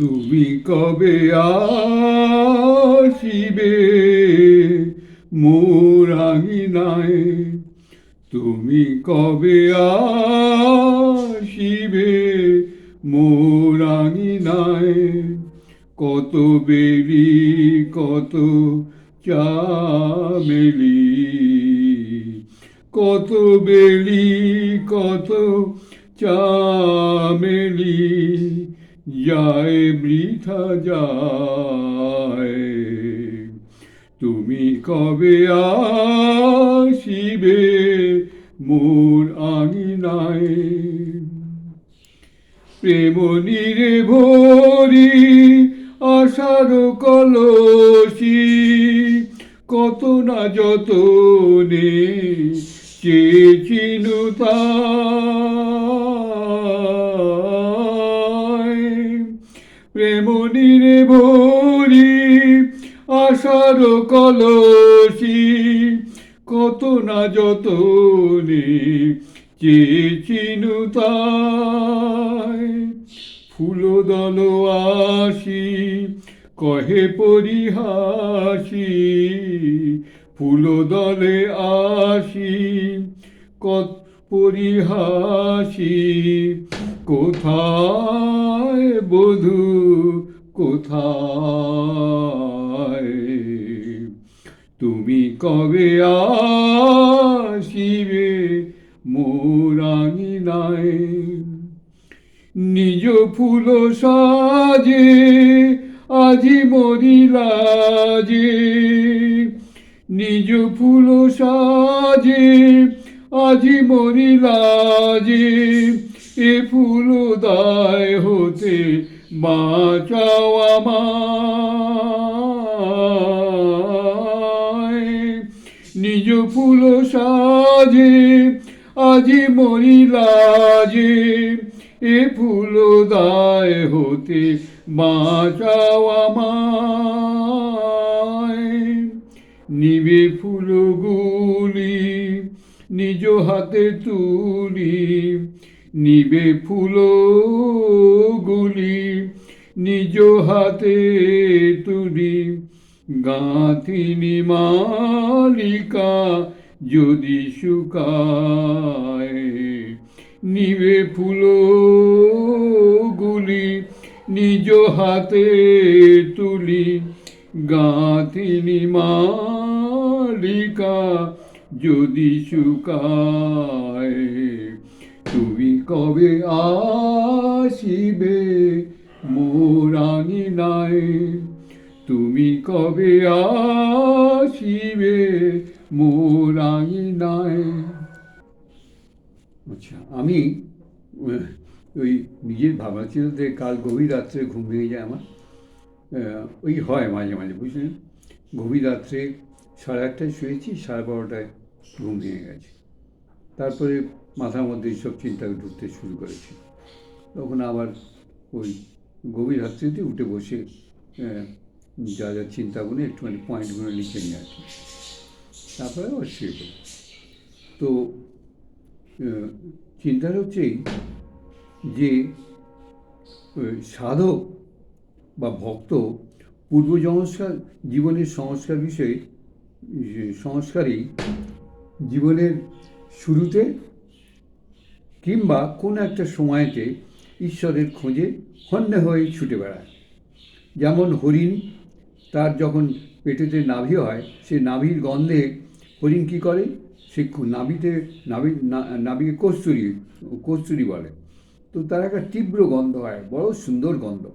তুমি কবে আসিবে? মোর আঙিনায় তুমি কবে আসিবে? মোর আঙিনায় কত বেরি, কত চামেলি, কত বেলি কত চামেলি। যায় বৃথা যায়। তুমি কবে আসিবে মোর আঙিনায়? প্রেম নীরে ভরি আশার কলসি, কত না যত নে চেচিনু তাই প্রেম নীরে ভরি, আশার কলসি, কত না যত চেচিনু তাই। ফুল দল আসি, কহে পরিহাসি ফুল দলে আসি, কত পরিহাসি। কোথায় বধু? কোথায়? তুমি কবে আসিবে মোরাঙিনায় নিজ ফুল সাজে আজি মরিলা যে নিজ ফুল সাজে আজি মরিলা যে এ ফুল দায় হতে বাঁচাও আমায়। নিজ ফুল সাজে, আজি মরিলা যে, এ ফুল দায় হতে বাঁচাও আমায়। নিবে ফুলগুলি, নিজ হাতে তুলি নিবে ফুলগুলি, নিজ হাতে তুলি। গাঁথিনি মালিকা যদি শুকায়, নিবে ফুলগুলি, নিজ হাতে তুলি। গাঁথিনি মালিকা যদি শুকায়, তুমি কবে আসিবে মোরাঙি নাই? তুমি কবে আসিবে মোরাঙি নাই? আচ্ছা আমি ওই নিজের ভাবনা চিন্তাতে কাল গভীর রাত্রে ঘুম ভেঙে যায় আমার। ওই হয় মাঝে মাঝে, বুঝলেন? গভীর রাত্রে সাড়ে আটটায় শুয়েছি, সাড়ে বারোটায় ঘুম ভেঙে গেছে। তারপরে মাথার মধ্যে এইসব চিন্তা ঢুকতে শুরু করেছে। তখন আবার ওই গভীর রাত্রিতে উঠে বসে যা যা চিন্তাগুলো একটুখানি পয়েন্টগুলো লিখে নিয়ে আসি। তারপরে আবার শুয়ে পড়ি। তো চিন্তাটা হচ্ছে যে সাধক বা ভক্ত পূর্ব সংস্কার, জীবনের সংস্কার বিষয়ে, সংস্কারই জীবনের শুরুতে কিংবা কোনো একটা সময়তে ঈশ্বরের খোঁজে হন্যে হয়ে ছুটে বেড়ায়। যেমন হরিণ, তার যখন পেটেতে নাভি হয়, সে নাভির গন্ধে হরিণ কী করে? সে নাভিতে নাভি নাভিকে কস্তুরি কস্তুরি বলে। তো তার একটা তীব্র গন্ধ হয়, বড় সুন্দর গন্ধ।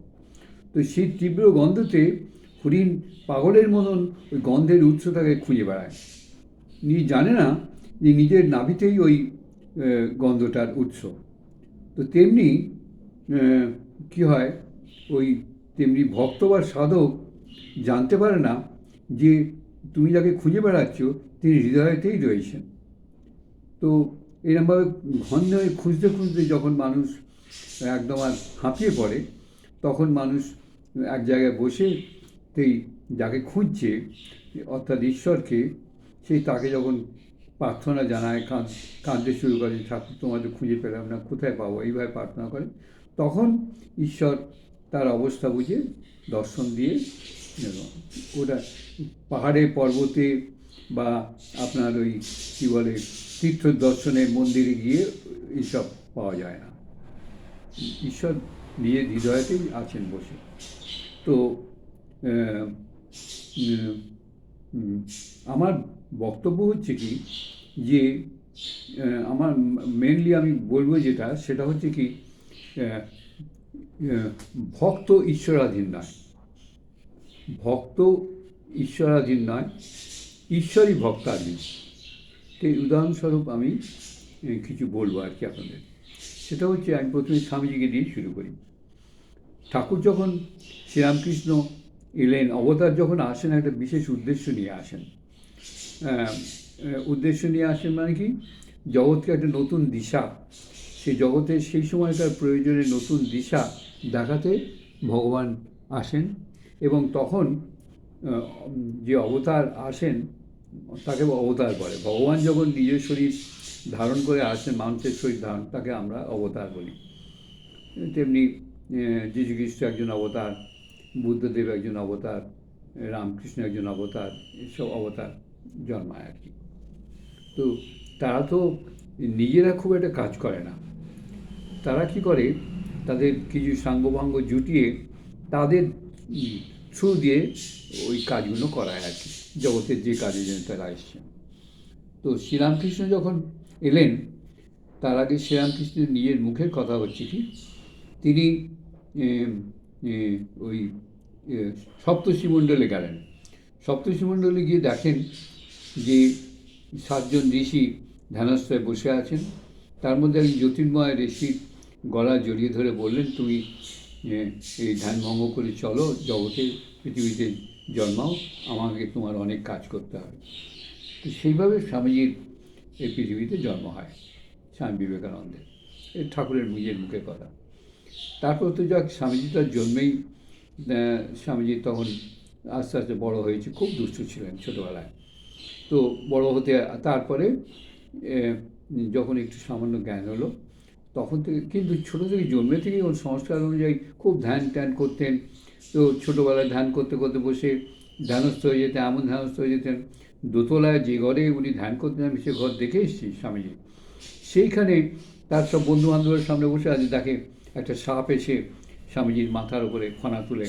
তো সেই তীব্র গন্ধতে হরিণ পাগলের মতন ওই গন্ধের উৎসটাকে খুঁজে বেড়ায়। নি জানে না যে নিজের নাভিতেই ওই গন্ধটার উৎস। তো তেমনি কি হয়, ওই তেমনি ভক্ত বা সাধক জানতে পারে না যে তুমি যাকে খুঁজে বেড়াচ্ছ, তিনি হৃদয়তেই রয়েছেন। তো এরমভাবে ঘন হয়ে খুঁজতে খুঁজতে যখন মানুষ একদম আর হাঁপিয়ে পড়ে, তখন মানুষ এক জায়গায় বসে সেই যাকে খুঁজছে, অর্থাৎ ঈশ্বরকে সেই তাকে যখন প্রার্থনা জানায়, কাঁদ, কাঁদতে শুরু করে, ঠাকুর, তোমাদের খুঁজে পেলাম না, কোথায় পাবো? এইভাবে প্রার্থনা করে। তখন ঈশ্বর তার অবস্থা বুঝে দর্শন দিয়ে ওটা পাহাড়ে পর্বতে বা আপনার ওই কী বলে তীর্থ দর্শনে মন্দিরে গিয়ে এইসব পাওয়া যায় না। ঈশ্বর নিজের হৃদয়তেই আছেন বসে। তো আমার বক্তব্য হচ্ছে কি যে আমার মেনলি আমি বলব যেটা, সেটা হচ্ছে কি ভক্ত ঈশ্বরাধীন নয়। ভক্ত ঈশ্বরাধীন নয়, ঈশ্বরই ভক্তাধীন। এই উদাহরণস্বরূপ আমি কিছু বলব আর কি আপনাদের। সেটা হচ্ছে আমি প্রথমে স্বামীজিকে দিয়ে শুরু করি। ঠাকুর যখন শ্রীরামকৃষ্ণ এলেন, অবতার যখন আসেন, একটা বিশেষ উদ্দেশ্য নিয়ে আসেন উদ্দেশ্য নিয়ে আসেন মানে কি? জগৎকে একটা নতুন দিশা। সেই জগতের সেই সময়কার প্রয়োজনে নতুন দিশা দেখাতে ভগবান আসেন এবং তখন যে অবতার আসেন, তাকে অবতার বলে। ভগবান যখন নিজের শরীর ধারণ করে আসেন, মানুষের শরীর ধারণ, তাকে আমরা অবতার বলি। তেমনি যীশু খ্রিস্ট একজন অবতার, বুদ্ধদেব একজন অবতার, রামকৃষ্ণ একজন অবতার, এসব অবতার। জন্মায় আর কি। তো তারা তো নিজেরা খুব একটা কাজ করে না। তারা কি করে? তাদের কিছু সাঙ্গভঙ্গ জুটিয়ে তাদের থ্রু দিয়ে ওই কাজগুলো করায় আর কি জগতের যে কাজের জন্য তারা এসছেন তো শ্রীরামকৃষ্ণ যখন এলেন তার আগে শ্রীরামকৃষ্ণের নিজের মুখের কথা হচ্ছে কি তিনি ওই এ, সপ্তর্ষিমণ্ডলে গেলেন। সপ্তর্ষিমণ্ডলে গিয়ে দেখেন যে সাতজন ঋষি ধ্যানাশ্রয়ে বসে আছেন, তার মধ্যে একজন জ্যোতির্ময় ঋষির গলা জড়িয়ে ধরে বললেন, তুমি এই ধ্যান ভঙ্গ করে চলো, জগতে, পৃথিবীতে জন্মাও, আমাকে তোমার অনেক কাজ করতে হবে। তো সেইভাবে স্বামীজির এই পৃথিবীতে জন্ম হয় স্বামী বিবেকানন্দের। এই ঠাকুরের নিজের মুখের কথা। তারপর তো যাক, স্বামীজি তার জন্মেই স্বামীজি তখন আস্তে আস্তে বড় হয়েছে, খুব দুষ্টু ছিলেন ছোটোবেলায়। তো বড় হতে তারপরে যখন একটু সামান্য জ্ঞান হলো, তখন থেকে, কিন্তু ছোটো থেকে জন্মে থেকেই ওর সংস্কার অনুযায়ী খুব ধ্যান ট্যান করতেন। তো ছোটোবেলায় ধ্যান করতে করতে বসে ধ্যানস্থ হয়ে যেতেন, এমন ধ্যানস্থ হয়ে যেতেন, দোতলায় যে ঘরে উনি ধ্যান করতেন, আমি সে ঘর দেখে এসেছি স্বামীজি। সেইখানে তার সব বন্ধু বান্ধবের সামনে বসে আছে, তাকে একটা সাপ এসে স্বামীজির মাথার উপরে ফনা তুলে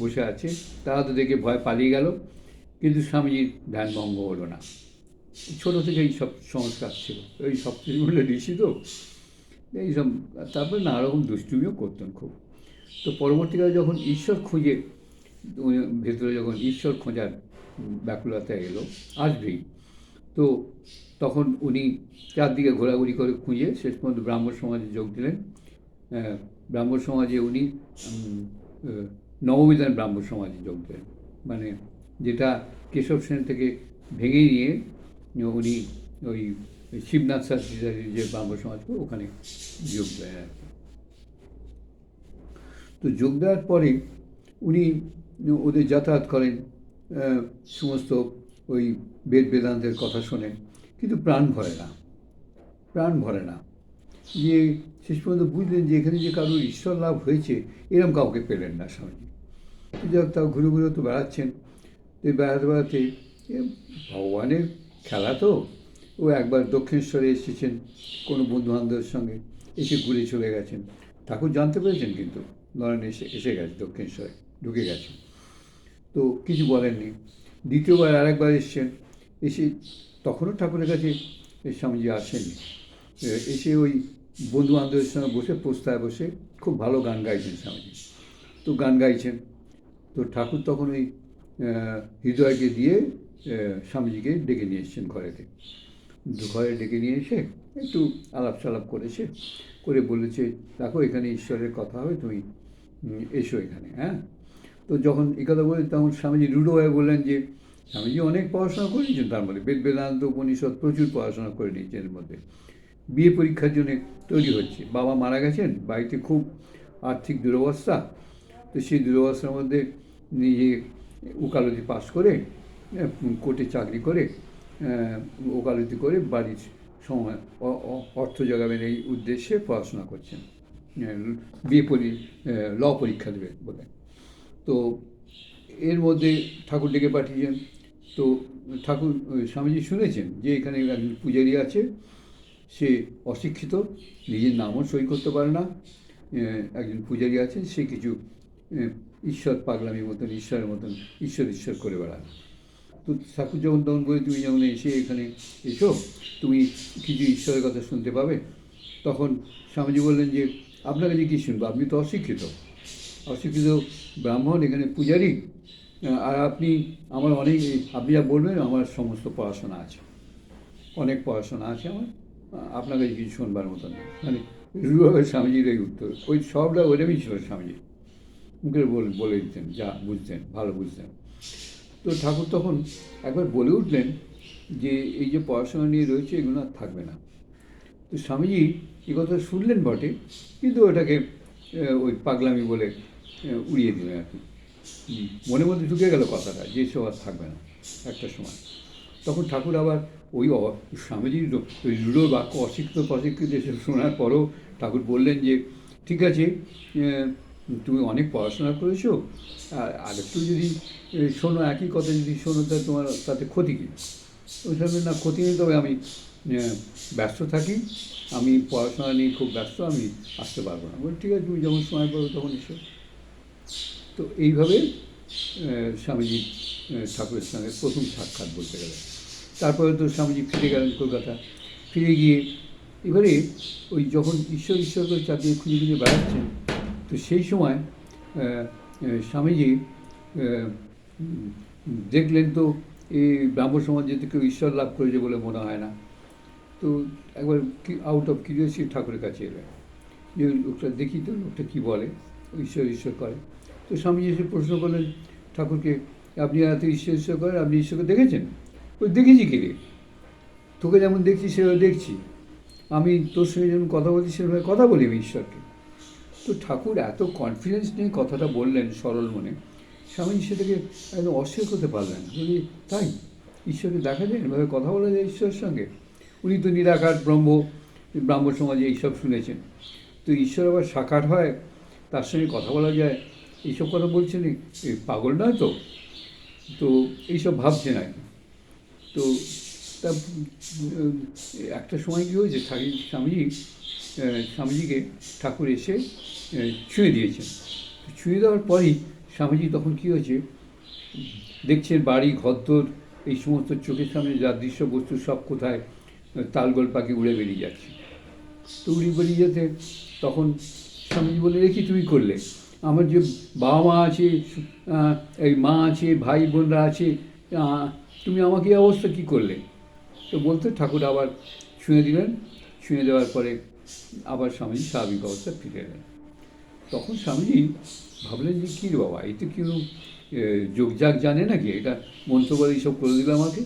বসে আছে। তারা তো দেখে ভয় পালিয়ে গেল। কিন্তু স্বামীজির ধ্যান ভঙ্গ হলো না। ছোটো থেকে এই সব সংস্কার ছিল। ওই সব বলে ঋষি তো এইসব তারপরে নানা রকম দুষ্টুমিও করতেন খুব। তো পরবর্তীকালে যখন ঈশ্বর খুঁজে ভেতরে যখন ঈশ্বর খোঁজার ব্যাকুলতা এলো, আসবেই। তো তখন উনি চারদিকে ঘোরাঘুরি করে খুঁজে শেষ পর্যন্ত ব্রাহ্ম সমাজে যোগ দিলেন। ব্রাহ্ম সমাজে উনি নববিধান ব্রাহ্ম সমাজে যোগ দিলেন। মানে যেটা কেশব সেন থেকে ভেঙে নিয়ে উনি ওই শিবনাথ শাস্ত্রীদের যে ব্রাহ্ম সমাজ ওখানে যোগ দেয় আর কি। তো যোগ দেওয়ার পরে উনি ওদের যাতায়াত করেন সমস্ত ওই বেদ বেদান্তের কথা শোনেন, কিন্তু প্রাণ ভরে না, প্রাণ ভরে না। যে শেষ পর্যন্ত বুঝলেন যে এখানে যে কারোর ঈশ্বর লাভ হয়েছে, এরম কাউকে পেলেন না স্বামীজি। যাক, তাও ঘুরে ঘুরে তো বেড়াচ্ছেন। এই বেড়াতে বেড়াতে ভগবানের খেলা তো। ও একবার দক্ষিণেশ্বরে এসেছেন কোনো বন্ধু বান্ধবের সঙ্গে, এসে ঘুরে চলে গেছেন। ঠাকুর জানতে পেরেছেন কিন্তু, নরেন এসে এসে গেছে দক্ষিণেশ্বরে ঢুকে গেছে। তো কিছু বলেননি। দ্বিতীয়বার আরেকবার এসছেন, এসে তখনও ঠাকুরের কাছে স্বামীজি আসেননি। এসে ওই বন্ধু বান্ধবের সঙ্গে বসে পোস্তায় বসে খুব ভালো গান গাইছেন স্বামীজি। তো গান গাইছেন। তো ঠাকুর তখন ওই হৃদয়কে দিয়ে স্বামীজিকে ডেকে নিয়ে এসছেন ঘরেতে ঘরে ডেকে নিয়ে এসে একটু আলাপ সালাপ করেছে, করে বলেছে, দেখো, এখানে ঈশ্বরের কথা হবে তুমি এসো এখানে হ্যাঁ? তো যখন এই কথা বলে, তখন স্বামীজি রুডো হয়ে বললেন যে, স্বামীজি অনেক পড়াশোনা করে নিয়েছেন, তার মধ্যে বেদ, বেদান্ত উপনিষদ প্রচুর পড়াশোনা করে নিয়েছেন এর মধ্যে। বিয়ে পরীক্ষার জন্য তৈরি হচ্ছে। বাবা মারা গেছেন, বাড়িতে খুব আর্থিক দুরবস্থা, তো সেই দুরবস্থার মধ্যে নিজে উকালতি পাস করে কোর্টে চাকরি করে ওকালতি করে বাড়ির সময় অর্থ জোগাবেন এই উদ্দেশ্যে পড়াশোনা করছেন। বিয়ে পরি ল পরীক্ষা দেবে বলে। তো এর মধ্যে ঠাকুর ডেকে পাঠিয়েছেন। তো ঠাকুর স্বামীজি শুনেছেন যে এখানে একজন পূজারী আছে, সে অশিক্ষিত, নিজের নামও সই করতে পারে না। একজন পূজারী আছে সে কিছু ঈশ্বর পাগলামির মতন, ঈশ্বরের মতন, ঈশ্বর ঈশ্বর করে বেড়ায় তো ঠাকুর যখন তখন বলে তুমি যেমন এসে এখানে এসো, তুমি কিছু ঈশ্বরের কথা শুনতে পাবে। তখন স্বামীজি বললেন যে, আপনার কাছে কী শুনব? আপনি তো অশিক্ষিত। অশিক্ষিত ব্রাহ্মণ, এখানে পূজারী। আর আপনি আমার অনেক, আপনি যা বলবেন, আমার সমস্ত পড়াশোনা আছে। অনেক পড়াশোনা আছে আমার। আপনার কাছে কিছু শোনবার মতন। মানে রুভাবে স্বামীজির এই উত্তর। ওই সবটা ওরমই ছিল স্বামীজি মুখে বলে বলে দিতেন, যা, বুঝতেন, ভালো বুঝতেন। তো ঠাকুর তখন একবার বলে উঠলেন যে, এই যে পড়াশোনা নিয়ে রয়েছে, এগুলো আর থাকবে না। তো স্বামীজি এ কথা শুনলেন বটে, কিন্তু ওটাকে ওই পাগলামি বলে উড়িয়ে দিলেন আর কি। মনের মধ্যে ঢুকে গেল কথাটা যে সব আর থাকবে না, একটা সময়। তখন ঠাকুর আবার ওই স্বামীজির ওই রূঢ় বাক্য অশিক্ষিত প্রশিক্ষিত শোনার পরও ঠাকুর বললেন যে, ঠিক আছে তুমি অনেক পড়াশোনা করেছ, আর আরেকটু যদি শোনো একই কথা যদি শোনো তাহলে তোমার তাতে ক্ষতি কী? ওই সময় না ক্ষতি নেই, তবে আমি ব্যস্ত থাকি, আমি পড়াশোনা নিয়ে খুব ব্যস্ত, আমি আসতে পারব না। বলি ঠিক আছে, তুমি যখন সময় পাবো তখন এসো। তো এইভাবে স্বামীজি ঠাকুরের সঙ্গে প্রথম সাক্ষাৎ বলতে গেলে। তারপরে তো স্বামীজি ফিরে গেলেন কলকাতা। ফিরে গিয়ে, এবারে ওই যখন ঈশ্বর ঈশ্বর করে চাকরি খুঁজে খুঁজে বেড়াচ্ছেন তো সেই সময় স্বামীজি দেখলেন তো এই ব্রাহ্ম সমাজে তো কেউ ঈশ্বর লাভ করেছে বলে মনে হয় না। তো একবার কি আউট অফ কিউরিয়াসিটি ঠাকুরের কাছে এলেন। যে লোকটা দেখি তো, লোকটা কী বলে? ঈশ্বর ঈশ্বর করে। তো স্বামীজি এসে প্রশ্ন করলেন, ঠাকুরকে, আপনি এত ঈশ্বর ঈশ্বর করেন? আপনি ঈশ্বরকে দেখেছেন? ওই দেখেছি কি রে? তোকে যেমন দেখছি, সেভাবে দেখছি। আমি তোর সঙ্গে যেমন কথা বলছি, সেভাবে কথা বলি আমি ঈশ্বরকে। তো ঠাকুর এত কনফিডেন্স নিয়ে কথাটা বললেন সরল মনে। স্বামীজি সেটাকে একদম অস্বীকার করতে পারলেন। না বলি, তাই? ঈশ্বরকে দেখা যায়? এভাবে কথা বলা যায় ঈশ্বরের সঙ্গে? উনি তো নিরাকার ব্রহ্ম ব্রাহ্ম সমাজে এইসব শুনেছেন। তো ঈশ্বর আবার সাকার হয়, তার সঙ্গে কথা বলা যায়। এইসব কথা বলছেন পাগল নয় তো? তো এইসব ভাবছেন আর তো তা একটা সময় কী হয়েছে? স্বামীজি স্বামীজিকে ঠাকুর এসে ছুঁয়ে দিয়েছেন। ছুঁয়ে দেওয়ার পরেই স্বামীজি তখন কী হয়েছে? দেখছেন বাড়ি, ঘরদোর, এই সমস্ত চোখের সামনে যা দৃশ্য বস্তু সব কোথায় তালগোল পাখি উড়ে বেরিয়ে যাচ্ছে। তো উড়ে বেরিয়ে যেতে তখন স্বামীজি বলে রেখি তুমি করলে? আমার যে বাবা মা আছে এই মা আছে, ভাই বোনরা আছে তুমি আমাকে অবস্থা কী করলে? তো বলতে ঠাকুর আবার ছুঁয়ে দিলেন। ছুঁয়ে দেওয়ার পরে আবার স্বামীজি স্বাভাবিক অবস্থা ফিরে এলেন। তখন স্বামীজি ভাবলেন যে, কী বাবা, এই তো কেউ যোগজাগ জানে নাকি? এটা মন্ত্র বলে এইসব করে দিল আমাকে?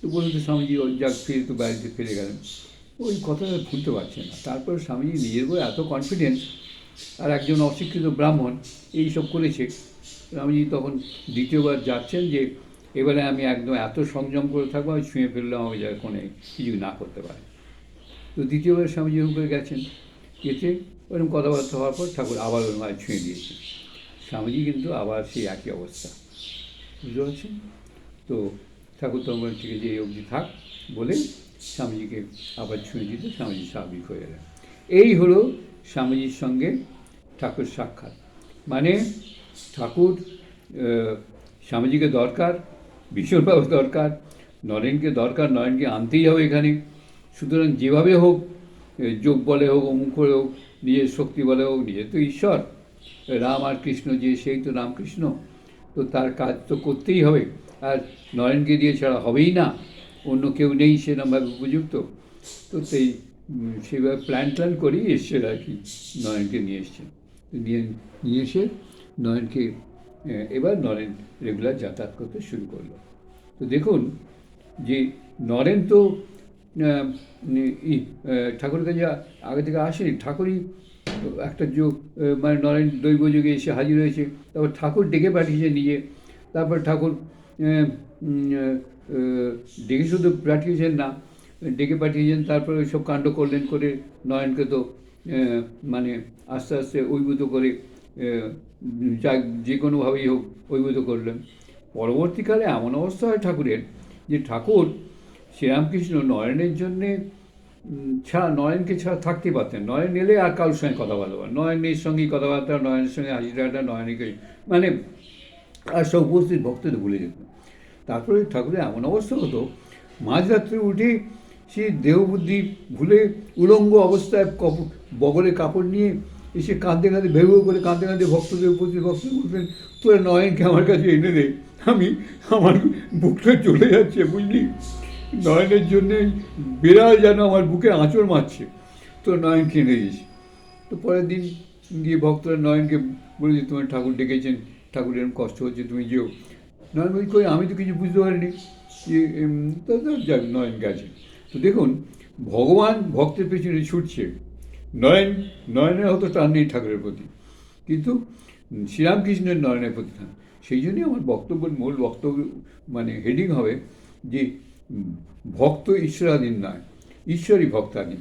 তো বলুন তো স্বামীজি ওই যাক ফিরে তো বাড়িতে ফিরে গেলেন। ওই কথাটা ভুলতে পারছে না। তারপর স্বামীজি নিজের বই এত কনফিডেন্স আর একজন অশিক্ষিত ব্রাহ্মণ এই সব করেছে। স্বামীজি তখন দ্বিতীয়বার যাচ্ছেন যে, এবারে আমি একদম এত সংযম করে থাকব, আমি ছুঁয়ে ফেললাম, আমি যাতে কোনো কিছু না করতে পারে। তো দ্বিতীয়বার স্বামীজি এরকম করে গেছেন, গেছে, ওরকম কথাবার্তা হওয়ার পর ঠাকুর আবার ওর মায়ের ছুঁয়ে দিয়েছে। স্বামীজি কিন্তু আবার সেই একই অবস্থা। বুঝতে পারছেন? তো ঠাকুর তো বলেন, ঠিক আছে, এই অবধি থাক। বলে স্বামীজিকে আবার ছুঁয়ে দিতে স্বামীজি স্বাভাবিক হয়ে গেলেন। এই হলো স্বামীজির সঙ্গে ঠাকুর সাক্ষাৎ। মানে ঠাকুর স্বামীজিকে দরকার ভীষণভাবে দরকার, নরেনকে দরকার, নরেনকে আনতেই হবে এখানে। সুতরাং যেভাবে হোক যোগ বলে হোক, অমুক করে হোক, নিজের শক্তি বলে হোক নিজে তো ঈশ্বর। রাম আর কৃষ্ণ যে সেই তো রামকৃষ্ণ। তো তার কাজ তো করতেই হবে। আর নরেনকে দিয়ে ছাড়া হবেই না। অন্য কেউ নেই সেরকমভাবে উপযুক্ত। তো সেই সেভাবে প্ল্যান ট্ল্যান করেই এসছে আর কি নয়নকে নিয়ে এসছেন। নিয়ে নিয়ে এসে নয়নকে এবার নরেন রেগুলার যাতায়াত করতে শুরু করল। তো দেখুন যে নরেন তো ই, আহ, ঠাকুরের কাছে আগে থেকে আসেনি ঠাকুরই একটা যোগ মানে নরেন দৈব যুগে এসে হাজির হয়েছে। তারপর ঠাকুর ডেকে পাঠিয়েছে নিজে। তারপর ঠাকুর ডেকে শুধু পাঠিয়েছেন না ডেকে পাঠিয়েছেন তারপরে ওই সব কাণ্ড করলেন করে নয়নকে তো মানে আস্তে আস্তে ঐভূত করে যা যে কোনোভাবেই হোক ঐভূত করলেন। পরবর্তীকালে এমন অবস্থা হয় ঠাকুরের যে ঠাকুর শ্রীরামকৃষ্ণ নয়নের জন্যে ছাড়া নয়নকে ছাড়া থাকতে পারতেন। নয়ন এলে আর কারোর সঙ্গে কথা বলতে পারেন নয়নের সঙ্গেই কথাবার্তা, নয়নের সঙ্গে ঠাট্টা নয়নকে মানে আর সব উপস্থিত ভক্তদের ভুলে যেত। তারপরে ঠাকুরের এমন অবস্থা হতো, মাঝরাত্রে উঠে সে দেহবুদ্ধি ভুলে উলঙ্গ অবস্থায় কপ, বগলে কাপড় নিয়ে এসে কাঁদতে কাঁদতে ভেউ করে কাঁদতে কাঁদতে ভক্তদের উপস্থিত ভক্ত বলতেন, তোরা নয়নকে আমার কাছে এনে দে। আমি, আমার বুকটা চলে যাচ্ছে, বুঝলি? নয়নের জন্যে বিড়াল যেন আমার বুকে আঁচড় মারছে। তো নয়নকে এনে দিস তো পরের দিন গিয়ে ভক্তরা নয়নকে বলেছে তোমার ঠাকুর ডেকেছেন। ঠাকুর এরকম কষ্ট হচ্ছে, তুমি যেও। নয়ন বলছি, কই, আমি তো কিছু বুঝতে পারিনি যে যাক নয়ন গেছে তো দেখুন, ভগবান ভক্তের পেছনে ছুটছে। নয়ন নয়নের হয়তো টান নেই ঠাকুরের প্রতি। কিন্তু শ্রীরামকৃষ্ণের নয়নের প্রতি টান। সেই জন্যই আমার বক্তব্যের মূল বক্তব্য মানে হেডিং হবে যে ভক্ত ঈশ্বরাধীন নয় ঈশ্বরই ভক্তাধীন।